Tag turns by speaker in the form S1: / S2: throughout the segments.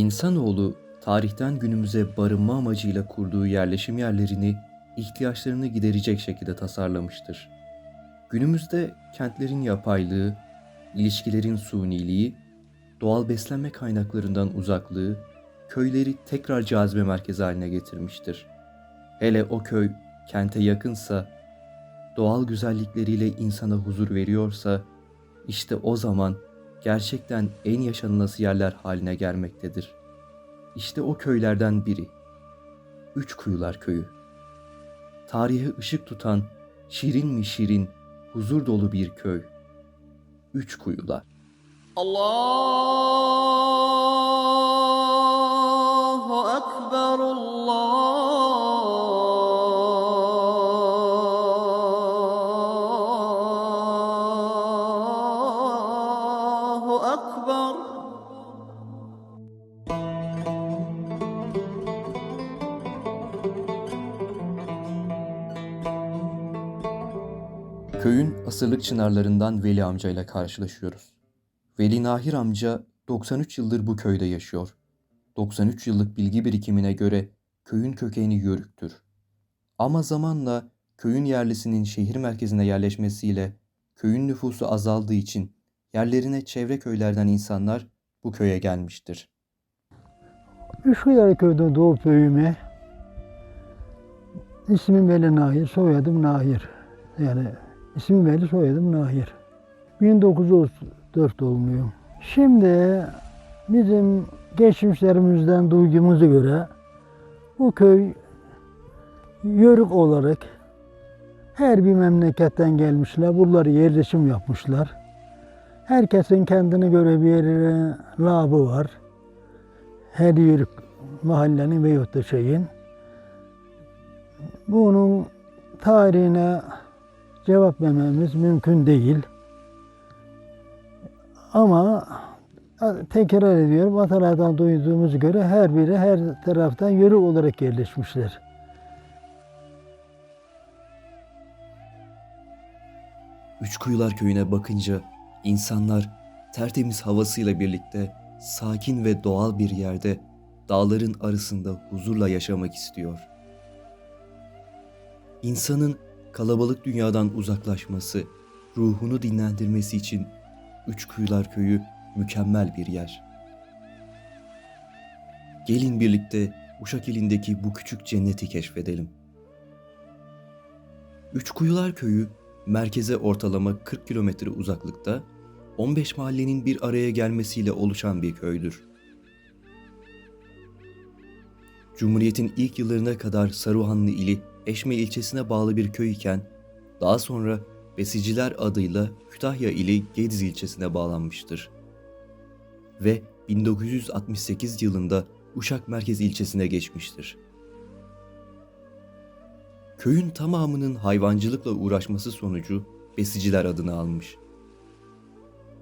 S1: İnsanoğlu tarihten günümüze barınma amacıyla kurduğu yerleşim yerlerini ihtiyaçlarını giderecek şekilde tasarlamıştır. Günümüzde kentlerin yapaylığı, ilişkilerin suniliği, doğal beslenme kaynaklarından uzaklığı köyleri tekrar cazibe merkezi haline getirmiştir. Hele o köy kente yakınsa, doğal güzellikleriyle insana huzur veriyorsa, işte o zaman gerçekten en yaşanılası yerler haline gelmektedir. İşte o köylerden biri. Üç Kuyular Köyü. Tarihe ışık tutan, şirin mi şirin, huzur dolu bir köy. Üç Kuyular.
S2: Allah!
S1: Köyün asırlık çınarlarından Veli amca ile karşılaşıyoruz. Veli Nahir amca 93 yıldır bu köyde yaşıyor. 93 yıllık bilgi birikimine göre köyün kökeni Yörük'tür. Ama zamanla köyün yerlisinin şehir merkezine yerleşmesiyle köyün nüfusu azaldığı için yerlerine çevre köylerden insanlar bu köye gelmiştir.
S3: Üsküdar köyde doğup büyüme. İsmim Veli Nahir, soyadım Nahir. Yani ismim Veli, soyadım Nahir. 1934 doğumluyum. Şimdi bizim geçmişlerimizden duyduğumuza göre bu köy yörük olarak her bir memleketten gelmişler. Buraları yerleşim yapmışlar. Herkesin kendine göre bir labı var her yörük mahallenin veyahut da şeyin. Bunun tarihine cevap vermemiz mümkün değil. Ama tekrar ediyorum atalardan duyduğumuz göre her biri her taraftan yörük olarak yerleşmişler.
S1: Üçkuyular köyüne bakınca insanlar tertemiz havasıyla birlikte sakin ve doğal bir yerde dağların arasında huzurla yaşamak istiyor. İnsanın kalabalık dünyadan uzaklaşması, ruhunu dinlendirmesi için Üçkuyular köyü mükemmel bir yer. Gelin birlikte Uşak ilindeki bu küçük cenneti keşfedelim. Üçkuyular köyü merkeze ortalama 40 kilometre uzaklıkta 15 mahallenin bir araya gelmesiyle oluşan bir köydür. Cumhuriyet'in ilk yıllarına kadar Saruhanlı ili Eşme ilçesine bağlı bir köy iken daha sonra Besiciler adıyla Kütahya ili Gediz ilçesine bağlanmıştır. Ve 1968 yılında Uşak Merkez ilçesine geçmiştir. Köyün tamamının hayvancılıkla uğraşması sonucu Besiciler adını almış.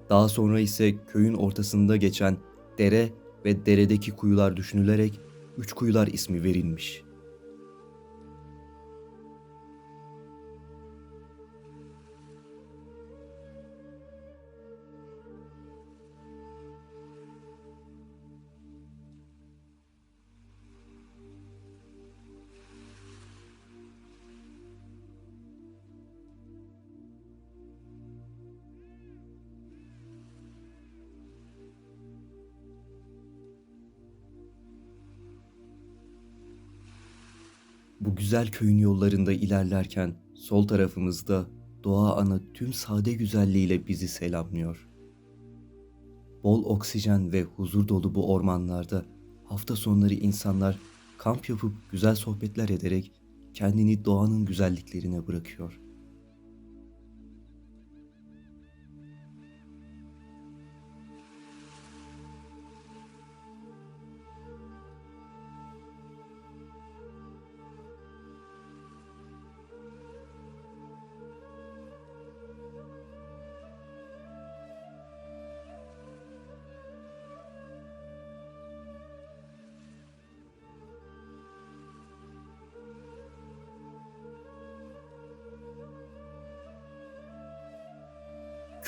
S1: Daha sonra ise köyün ortasında geçen dere ve deredeki kuyular düşünülerek Üç Kuyular ismi verilmiş. Bu güzel köyün yollarında ilerlerken sol tarafımızda doğa ana tüm sade güzelliğiyle bizi selamlıyor. Bol oksijen ve huzur dolu bu ormanlarda hafta sonları insanlar kamp yapıp güzel sohbetler ederek kendini doğanın güzelliklerine bırakıyor.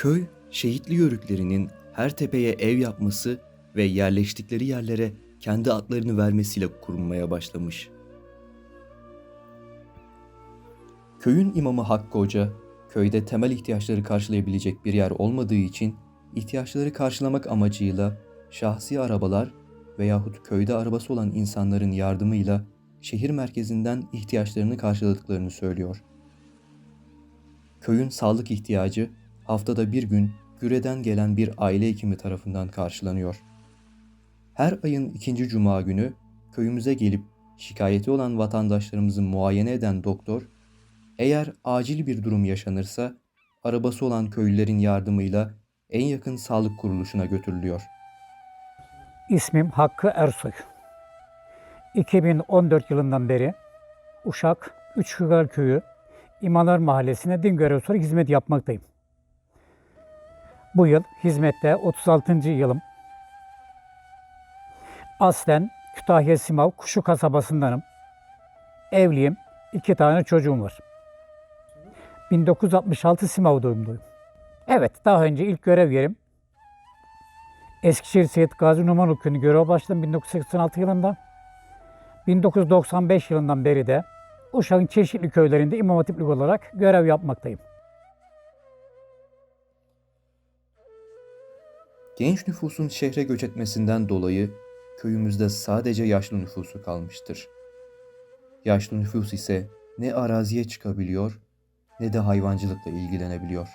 S1: Köy, şehitli yörüklerinin her tepeye ev yapması ve yerleştikleri yerlere kendi adlarını vermesiyle kurulmaya başlamış. Köyün imamı Hakkı Hoca, köyde temel ihtiyaçları karşılayabilecek bir yer olmadığı için ihtiyaçları karşılamak amacıyla şahsi arabalar veyahut köyde arabası olan insanların yardımıyla şehir merkezinden ihtiyaçlarını karşıladıklarını söylüyor. Köyün sağlık ihtiyacı haftada bir gün Güre'den gelen bir aile hekimi tarafından karşılanıyor. Her ayın ikinci cuma günü köyümüze gelip şikayeti olan vatandaşlarımızı muayene eden doktor, eğer acil bir durum yaşanırsa arabası olan köylülerin yardımıyla en yakın sağlık kuruluşuna götürülüyor.
S4: İsmim Hakkı Ersoy. 2014 yılından beri Uşak Üçkıgar Köyü İmanlar Mahallesi'ne din görev sonra hizmet yapmaktayım. Bu yıl hizmette 36. yılım. Aslen Kütahya Simav Kuşu kasabasındanım. Evliyim. iki tane çocuğum var. 1966 Simav doğumluyum. Evet, daha önce ilk görev yerim Eskişehir Seyit Gazi Numan Köyü'nü göreve başladım 1986 yılında. 1995 yılından beri de Uşak'ın çeşitli köylerinde imam hatiplik olarak görev yapmaktayım.
S1: Genç nüfusun şehre göç etmesinden dolayı köyümüzde sadece yaşlı nüfusu kalmıştır. Yaşlı nüfus ise ne araziye çıkabiliyor ne de hayvancılıkla ilgilenebiliyor.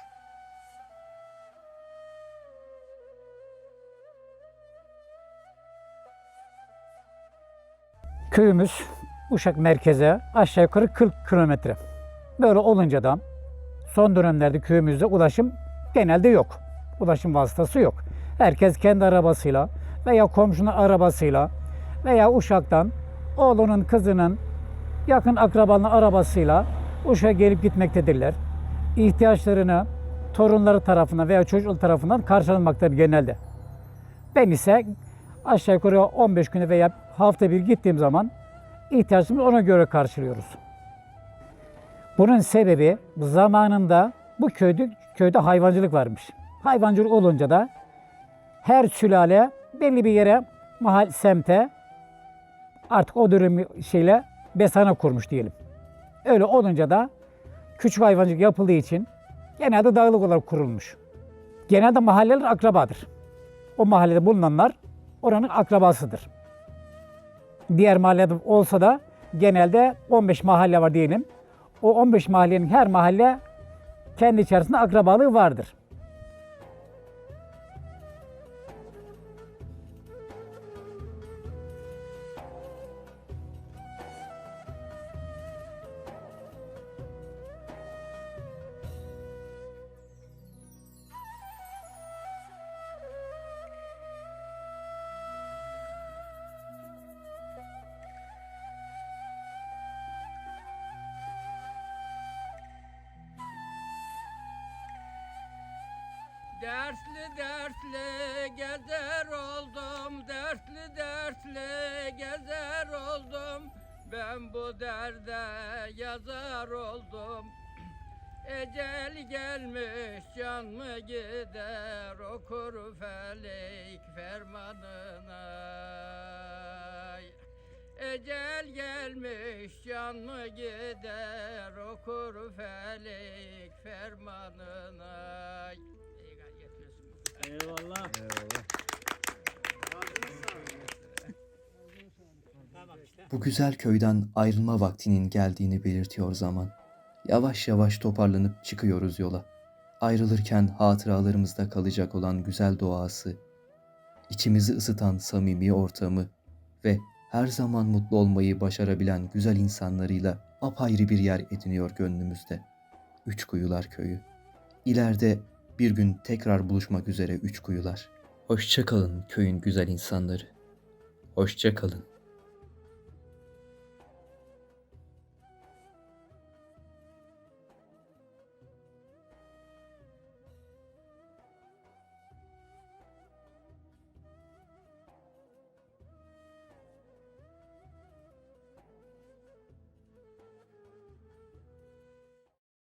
S4: Köyümüz Uşak merkeze aşağı yukarı 40 kilometre. Böyle olunca da son dönemlerde köyümüzde ulaşım genelde yok. Ulaşım vasıtası yok. Herkes kendi arabasıyla veya komşunun arabasıyla veya Uşak'tan oğlunun kızının yakın akrabanın arabasıyla Uşak'a gelip gitmektedirler. İhtiyaçlarını torunları tarafından veya çocuk tarafından karşılanmaktadır genelde. Ben ise aşağı yukarı 15 güne veya hafta bir gittiğim zaman ihtiyaçlarımızı ona göre karşılıyoruz. Bunun sebebi zamanında bu köyde, köyde hayvancılık varmış. Hayvancılık olunca da her sülale belli bir yere, mahal, semte artık o dönem şeyle besana kurmuş diyelim. Öyle olunca da küçük hayvancılık yapıldığı için genelde dağlık olarak kurulmuş. Genelde mahalleler akrabadır. O mahallede bulunanlar oranın akrabasıdır. Diğer mahallede olsa da genelde 15 mahalle var diyelim. O 15 mahallenin her mahalle kendi içerisinde akrabalığı vardır.
S5: Dertli dertli gezer oldum, dertli dertli gezer oldum. Ben bu derde yazar oldum. Ecel gelmiş can mı gider okur felek fermanına. Ecel gelmiş can mı gider okur felek fermanına. Gel getiriyorsun.
S1: Bu güzel köyden ayrılma vaktinin geldiğini belirtiyor zaman. Yavaş yavaş toparlanıp çıkıyoruz yola. Ayrılırken hatıralarımızda kalacak olan güzel doğası, içimizi ısıtan samimi ortamı ve her zaman mutlu olmayı başarabilen güzel insanlarıyla apayrı bir yer ediniyor gönlümüzde. Üç Kuyular Köyü. İleride bir gün tekrar buluşmak üzere Üç Kuyular. Hoşça kalın köyün güzel insanları. Hoşça kalın.